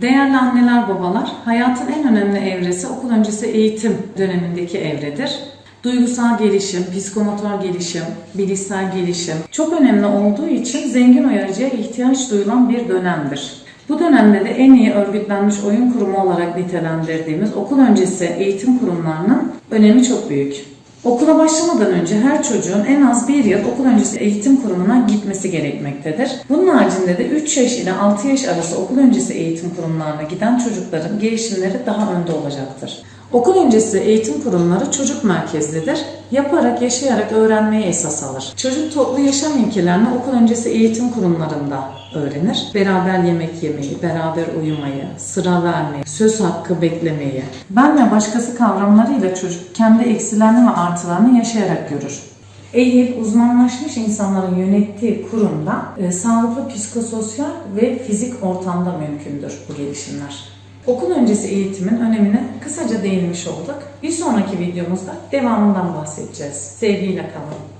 Değerli anneler babalar, hayatın en önemli evresi okul öncesi eğitim dönemindeki evredir. Duygusal gelişim, psikomotor gelişim, bilişsel gelişim çok önemli olduğu için zengin uyarıcıya ihtiyaç duyulan bir dönemdir. Bu dönemde de en iyi örgütlenmiş oyun kurumu olarak nitelendirdiğimiz okul öncesi eğitim kurumlarının önemi çok büyük. Okula başlamadan önce her çocuğun en az bir yıl okul öncesi eğitim kurumuna gitmesi gerekmektedir. Bunun haricinde de 3 yaş ile 6 yaş arası okul öncesi eğitim kurumlarına giden çocukların gelişimleri daha önde olacaktır. Okul öncesi eğitim kurumları çocuk merkezlidir. Yaparak, yaşayarak öğrenmeyi esas alır. Çocuk toplu yaşam ilkelerini okul öncesi eğitim kurumlarında öğrenir. Beraber yemek yemeyi, beraber uyumayı, sıra vermeyi, söz hakkı beklemeyi, ben ve başkası kavramlarıyla çocuk kendi eksilerini ve artılarını yaşayarak görür. Eğil, uzmanlaşmış insanların yönettiği kurumda e, sağlıklı psikososyal ve fizik ortamda mümkündür bu gelişimler. Okul öncesi eğitimin önemine kısaca değinmiş olduk. Bir sonraki videomuzda devamından bahsedeceğiz. Sevgiyle kalın.